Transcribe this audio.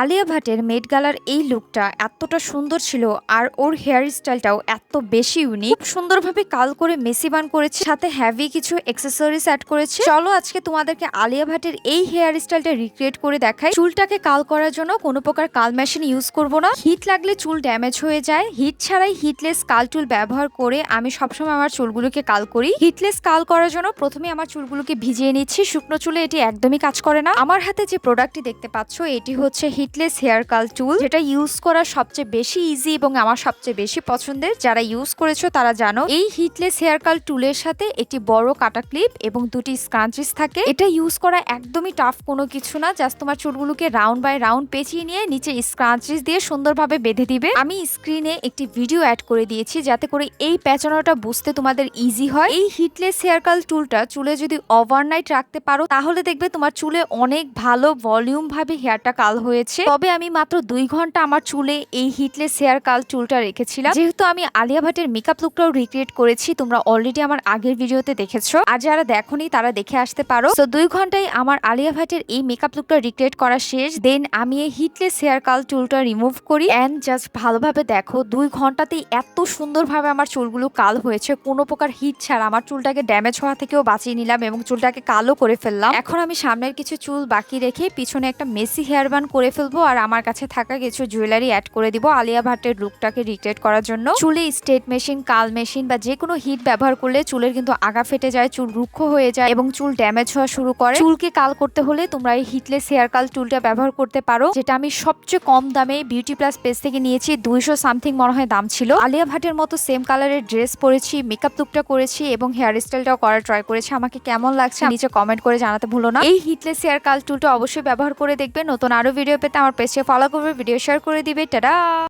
Alia ভাটের made গালার এই লুকটা এতটা সুন্দর ছিল আর ওর হেয়ার স্টাইলটাও এত বেশি ইউনিক সুন্দরভাবে কাল করে মেসি বান করেছে, সাথে হ্যাভি কিছু অ্যাক্সেসরিজ অ্যাড করেছে। চলো আজকে তোমাদেরকে আলিয়া ভাটের এই হেয়ার স্টাইলটা রিক্রিয়েট করে দেখাই। চুলটাকে কাল করার জন্য কোনো প্রকার কাল মেশিন ইউজ করব না। হিট লাগলে চুল ড্যামেজ হয়ে যায়। হিট ছাড়াই হিটলেস কাল টুল ব্যবহার করে আমি সবসময় আমার চুলগুলোকে কাল করি। হিটলেস কাল করার জন্য প্রথমে আমার চুলগুলোকে ভিজিয়ে নিচ্ছি। শুকনো চুলে এটি একদমই কাজ করে না। আমার হাতে যে প্রোডাক্টটি দেখতে পাচ্ছ, এটি হচ্ছে হিটলেস হেয়ার কাল টুল যেটা ইউজ করা সবচেয়ে বেশি ইজি এবং আমার সবচেয়ে বেশি পছন্দের। যারা ইউজ করেছ তারা জানো, এই হিটলেস হেয়ার কাল টুলের সাথে একটি বড় কাটা ক্লিপ এবং দুটি স্ক্রাঞ্চিস থাকে। এটা ইউজ করা একদমই টাফ কোনো কিছু না জাস্ট তোমার চুলগুলোকে রাউন্ড বাই রাউন্ড পেঁচিয়ে নিয়ে নিচে স্ক্রাঞ্চিস দিয়ে সুন্দরভাবে বেঁধে দিবে। আমি স্ক্রিনে একটি ভিডিও অ্যাড করে দিয়েছি, যাতে করে এই পেঁচানোটা বুঝতে তোমাদের ইজি হয়। এই হিটলেস হেয়ার কাল টুলটা চুলে যদি ওভারনাইট রাখতে পারো, তাহলে দেখবে তোমার চুলে অনেক ভালো ভলিউম ভাবে হেয়ারটা কাল হয়েছে। তবে আমি মাত্র দুই ঘণ্টা আমার চুলে এই হিটলেস হেয়ার কাল চুলটা রেখেছিলাম। যেহেতু আমি আলিয়া ভাটের মেকআপ লুকটাও রিক্রিয়েট করেছি, তোমরা অলরেডি আমার আগের ভিডিওতে দেখেছ। আর যারা দেখোনি, তারা দেখে আসতে পারো। তো দুই ঘন্টায় আমার আলিয়া ভাটের এই মেকআপ লুকটা রিক্রিয়েট করা শেষ। দেন আমি এই হিটলেস হেয়ার কাল চুলটা রিমুভ করি। অ্যান্ড জাস্ট ভালোভাবে দেখো, দুই ঘন্টাতেই এত সুন্দরভাবে আমার চুলগুলো কাল হয়েছে। কোনো প্রকার হিট ছাড়া আমার চুলটাকে ড্যামেজ হওয়া থেকেও বাঁচিয়ে নিলাম এবং চুলটাকে কালো করে ফেললাম। এখন আমি সামনের কিছু চুল বাকি রেখে পিছনে একটা মেসি হেয়ার বান করে ফেলব আর আমার কাছে থাকা কিছু জুয়েলারি অ্যাড করে দিব। আলিয়া ভাটের লুকটাকে রিক্রিয়েট করার জন্য। চুলে স্টেট মেশিন কাল মেশিন বা যে কোনো হিট ব্যবহার করলে চুলের কিন্তু আগা ফেটে যায়, চুল রুক্ষ হয়ে যায় এবং চুল ড্যামেজ হওয়া শুরু করে। চুলকে কাল করতে হলে তোমরা এই হিটলেস হেয়ার কাল টুলটা ব্যবহার করতে পারো, যেটা আমি সবচেয়ে কম দামে বিউটি প্লাস পেজ থেকে নিয়েছি, দুইশো সামথিং মনে হয় দাম ছিল। আলিয়া ভাটের মতো সেম কালারের ড্রেস পরেছি মেকআপ লুকটা করেছি এবং হেয়ার স্টাইলটাও করার ট্রাই করেছি। আমাকে কেমন লাগছে নিচে কমেন্ট করে জানাতে ভুলো না। এই হিটলেস হেয়ার কাল টুলটা অবশ্যই ব্যবহার করে দেখবে। নতুন আরও ভিডিও পেতে আমার পেজকে ফলো করবে ভিডিও শেয়ার করে দিবে টাটা!